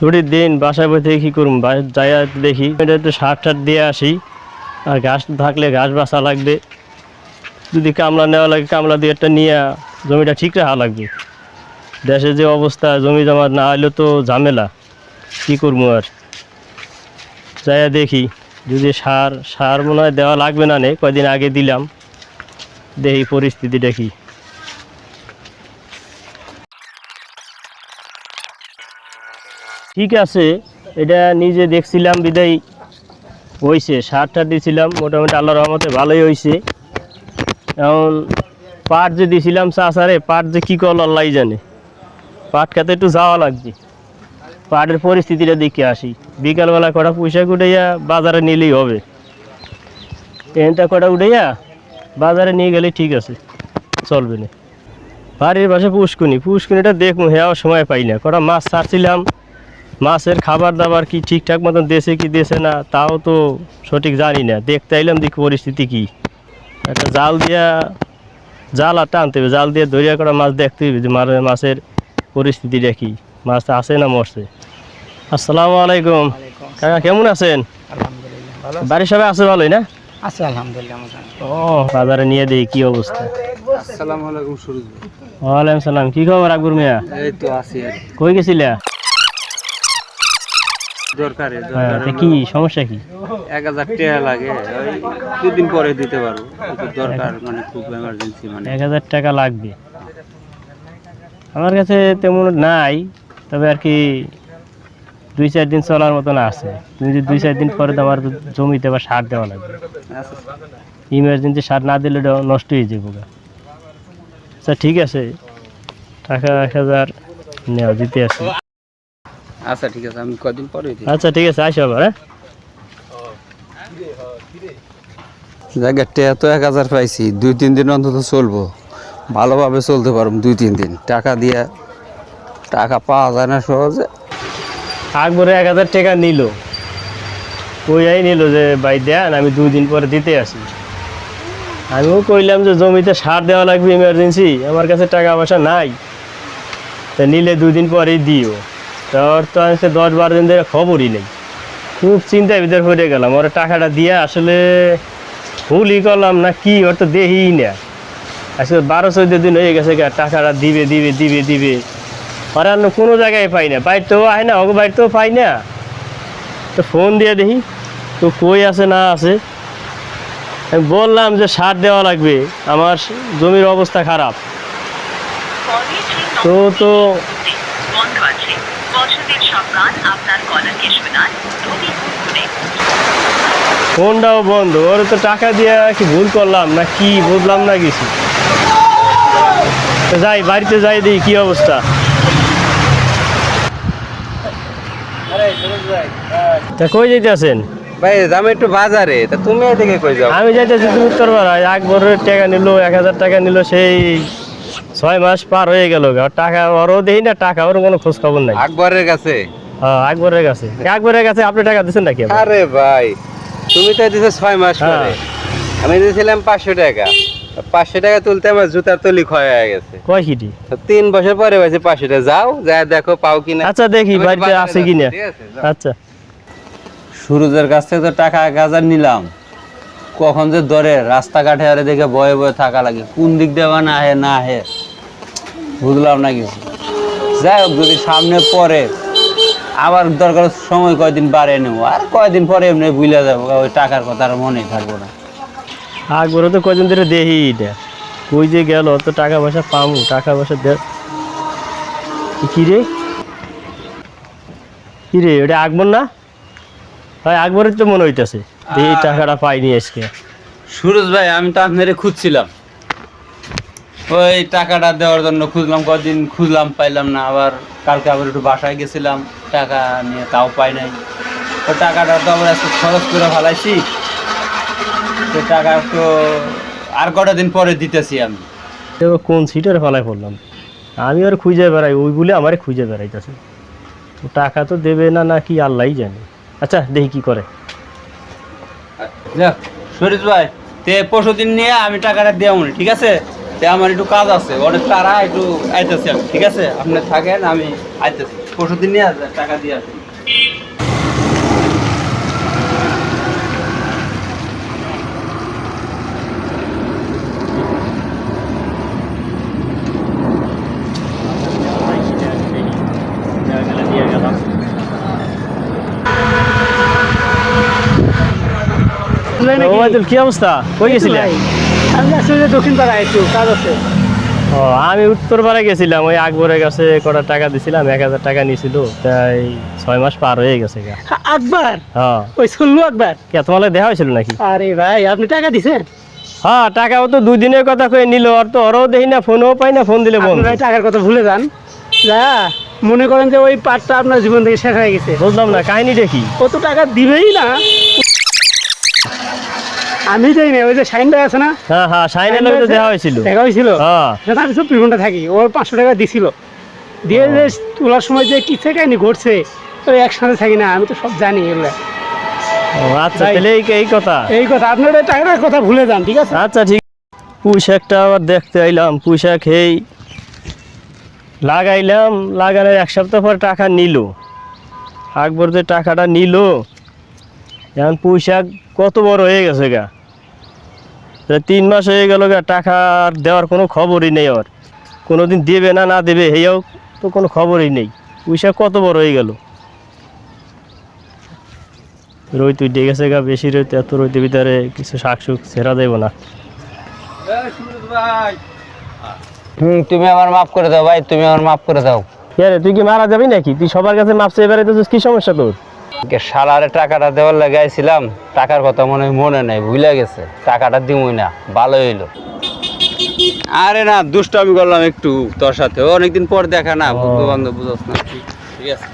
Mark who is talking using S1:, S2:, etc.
S1: ছুটির দিন বাসায় বসে কী করুম যাই দেখি। এটা একটু সার টার দিয়ে আসি। আর ঘাস থাকলে ঘাস বাছা লাগবে। যদি কামলা নেওয়া লাগে, কামলা দিয়ে একটা নিয়ে জমিটা ঠিক রাখা লাগবে। দেশে যে অবস্থা, জমি জমা না হলে তো ঝামেলা। কী করব আর? যাই দেখি। যদি সার সার মনে হয় দেওয়া লাগবে না নে, কয়দিন আগে দিলাম। দেখি পরিস্থিতিটা কি। ঠিক আছে, এটা নিজে দেখছিলাম, বিদায় হয়েছে সার টার দিয়েছিলাম মোটামুটি আল্লাহ রহমতে ভালোই হয়েছে এখন পাট যে দিয়েছিলাম চাষারে পাট যে কী করল আল্লাহ জানে। পাট খেতে একটু যাওয়া লাগবে। পাটের পরিস্থিতিটা দেখে আসি। বিকালবেলা কটা পয়সা উঠাইয়া বাজারে নিলেই হবে। ট্রেনটা কটা উঠাইয়া বাজারে নিয়ে গেলে ঠিক আছে, চলবে না। বাড়ির পাশে পুষ্কুনি পুষ্কুনিটা দেখব হ্যাঁ সময় পাই না। কটা মাছ ছাড়ছিলাম মাছের খাবার দাবার কি ঠিকঠাক মতন দেশে কি দেশে না তাও তো সঠিক জানি না। দেখতে আইলাম দেখি পরিস্থিতি কি। একটা জাল দিয়া জাল আর টানতে হবে জাল দিয়ে দরিয়া করা মাছ দেখতে হবে যে মার- মাছের পরিস্থিতিটা কি। মাছ আছে না মরছে। আসসালামু আলাইকুম। কাকা কেমন আছেন? বাড়ির সবাই আছে ভালোই না?
S2: আছে আলহামদুলিল্লাহ
S1: ও বাজারে নিয়ে দেখি কি অবস্থা?
S2: আসসালামু আলাইকুম সুরজ
S1: ওয়ালাইকুম সালাম কি খবর আকবর মিয়া?
S2: এই তো আছি
S1: কই গেছিলা?
S2: দরকারে
S1: হ্যাঁ, কি সমস্যা কি?
S2: এক হাজার টাকা লাগে দুদিন পরে দিতে পারব দরকার মানে খুব এমার্জেন্সি মানে।
S1: এক হাজার টাকা লাগবে। আমার কাছে তেমন নাই তবে আর কি দুই চার দিন চলার মতন আছে। তুমি যদি দুই চার দিন পরে তো আমার জমিতে বা সার দেওয়া লাগবে।
S2: আচ্ছা,
S1: ইমার্জেন্সি সার না দিলে নষ্ট হয়ে যাবে। আচ্ছা ঠিক আছে। টাকা এক হাজার নেওয়া দিতে আছে।
S2: আচ্ছা ঠিক আছে আমি কদিন পরে
S1: আচ্ছা ঠিক আছে আসো আবার হ্যাঁ?
S2: জায়গার তো এক হাজার পাইছি দুই তিন দিন অন্তত চলবো। ভালোভাবে চলতে পারব দুই তিন দিন। টাকা দিয়ে টাকা পাওয়া যায় না সহজে।
S1: আকবরে এক হাজার টাকা নিল। কইয়াই নিল যে ভাই দেন আমি দুই দিন পরে দিতে আসি। আমিও কইলাম যে জমিতে সার দেওয়া লাগবে ইমার্জেন্সি আমার কাছে টাকা পয়সা নাই। তা নিলে দুই দিন পরেই দিও। তার তো সে দশ বারো দিন ধরে খবরই নেই। খুব চিন্তায় ভিতরে পড়ে গেলাম। ওর টাকাটা দিয়ে আসলে ভুলই করলাম না, কি? ওর তো দেহিই না আজকে বারো চোদ্দ দিন হয়ে গেছে টাকাটা দিবে দিবে দিবে দিবে। আর অন্য কোনো জায়গায় পাই না। বাড়িতেও আয় না ওকে বাড়িতেও পাই না। তো ফোন দিয়ে দেখি, তো কই আছে না আছে। আমি বললাম যে সার দেওয়া লাগবে, আমার জমির অবস্থা খারাপ। তো তো
S3: বন্ধ আছে বছরের সব গান আপনার শোনান।
S1: ফোনটাও বন্ধ। ওর তো টাকা দিয়ে কি ভুল করলাম না কি বুঝলাম না কিছু। যাই বাড়িতে যাই দিই কি অবস্থা। তা কই যেতে আছেন
S2: ভাই আমি একটু বাজারে। তা তুমি এদিকে কই যাও?
S1: আমি যাইতেছি তুমি উত্তর পাড়ায় একবারের টাকা নিল এক হাজার টাকা নিল সেই ছয় মাস পার হয়ে গেল টাকা ওরও দেই না টাকা ওর কোনো খোঁজ খবর নাই।
S2: আকবরের কাছে?
S1: হ্যাঁ একবারের কাছে। একবারের কাছে আপনি টাকা দিচ্ছেন নাকি
S2: আরে ভাই তুমি তো দিছো ছয় মাস
S1: হ্যাঁ।
S2: পরে। আমি দিয়েছিলাম পাঁচশো টাকা। পাঁচশো টাকা তুলতে আমার জুতার তলি ক্ষয় হয়ে গেছে।
S1: কয় কিটি
S2: তো তিন বছর পরে পাইছি পাঁচশো টাকা। যাও যা দেখো পাও কিনা।
S1: আচ্ছা দেখি বাড়িতে আছে কিনা।
S2: ঠিক আছে, যাও।
S1: আচ্ছা।
S2: সুরজের কাছ থেকে তো টাকা এক হাজার নিলাম। কখন যে ধরে রাস্তাঘাটে আরে দেখে বয়ে বয়ে থাকা লাগে। কোন দিক দিয়ে বা না হে না হে বুঝলাম না কিছু। যাই হোক যদি সামনে পরে আবার দরকার সময় কয়দিন বাড়ে নেব। আর কয়দিন পরে এমনি ভুলে যাব ওই টাকার কথা আর মনেই থাকব না।
S1: একবারে তো কয়দিন ধরে দেখি এটা। কই যে গেল তো টাকা পয়সা পাবো টাকা পয়সা দে। কি রে? কি রে ওটা আকবর না? হয় আকবরের তো মনে হইতেছে এই টাকাটা পাইনি আজকে।
S2: সুরজ ভাই আমি তো আপনারে খুঁজছিলাম। ওই টাকাটা দেওয়ার জন্য খুঁজলাম কদিন খুঁজলাম পাইলাম না। আবার কালকে আবার একটু বাসায় গেছিলাম টাকা নিয়ে তাও পাই নাই। তো টাকাটা তো আবার আজকে খরচ করে ফেলাইছি। তো টাকা তো আর কটা দিন পরে দিতেছি আমি।
S1: কোন সিটের ফেলায় পড়লাম? আমি আর খুঁজে বেড়াই ওই বলে আমার খুঁজে বেড়াইতেছে। তো টাকা তো দেবে না না কি আল্লাহই জানে। আচ্ছা দেখি কি করে।
S2: যাক সুরজ ভাই তে পরশু দিন নিয়ে আমি টাকাটা দেওয়া ঠিক আছে? আমার একটু কাজ আছে, অনেক তারা একটু আইতেছি আমি ঠিক আছে? আপনি থাকেন, আমি আইতেছি। পরশু দিন নিয়ে আসবে টাকা দিয়ে আসবে
S1: ওবায়দুল, কি অবস্থা? কই গেছিলেন
S4: আমি আসলে দক্ষিণ পাড়ায় একটু কাজ আছে।
S1: ও আমি উত্তর পাড়ায় গেছিলাম ওই আকবরের কাছে কটা টাকা দিছিলাম এক হাজার টাকা নিছিল তাই ছয় মাস পার হয়ে গেছে
S4: আকবর?
S1: হ্যাঁ।
S4: ওই শুনলো আকবর?
S1: কে তোমার দেখা হয়েছিল নাকি?
S4: আরে ভাই আপনি টাকা দিছেন?
S1: হ্যাঁ টাকাও তো দুই দিনের কথা কয়ে নিল আর তো ওরও দেখি না ফোনও পাই না ফোন দিলে বন্ধ।
S4: ভাই টাকার কথা ভুলে যান। যা মনে করেন যে ওই পার্টটা আপনার জীবন থেকে শেষ হয়ে গেছে।
S1: বুঝলাম না কাহিনীটা কি
S4: ও তো টাকা দিবেই না। আমি যাই না ওই যে ভাই আছে না?
S1: হ্যাঁ হ্যাঁ সাইনের লগে দেখা হয়েছিল।
S4: দেখা হয়েছিল।
S1: হ্যাঁ।
S4: আমি চব্বিশ ঘণ্টা থাকি। ওর পাঁচশো টাকা দিছিল। দিয়ে যে তোলার সময় যে কি কাহিনি ঘটছে ওই একসাথে থাকি না আমি তো সব জানি এগুলো।
S1: ও, আচ্ছা। তাহলে এই কথা।
S4: এই কথা আপনার টাকার কথা ভুলে যান ঠিক আছে?
S1: আচ্ছা ঠিক। পুঁই শাকটা আবার দেখতে আইলাম পুঁই শাক এই লাগাইলাম লাগানোর এক সপ্তাহ পর টাকা নিল। আকবর যে টাকাটা নিল এখন পুঁই শাক কত বড় হয়ে গেছে গা। তা তিন মাস হয়ে গেল গা টাকা দেওয়ার কোনো খবরই নেই ওর। কোনো দিন দেবে না না দেবে হেয়াও তো কোনো খবরই নেই। পয়সা কত বড় হয়ে গেল? রই তুই ডেকেছে গা বেশি রইতে এত রইতে ভিতরে কিছু শাক সুক ছেড়া দেবো না।
S2: হুম তুমি আমার মাফ করে দাও ভাই তুমি আমার মাফ করে দাও।
S1: রে তুই কি মারা যাবি নাকি? তুই সবার কাছে মাপছে এবারে তো কি সমস্যা তোর?
S2: সালারে টাকাটা দেওয়ার লাগাইছিলাম টাকার কথা মনে হয় মনে নাই ভুলে গেছে টাকাটা দিমই না ভালো হইল। আরে না দুষ্ট আমি করলাম একটু তোর সাথে অনেকদিন পর দেখা না বন্ধু বান্ধব বুঝছ না ঠিক আছে।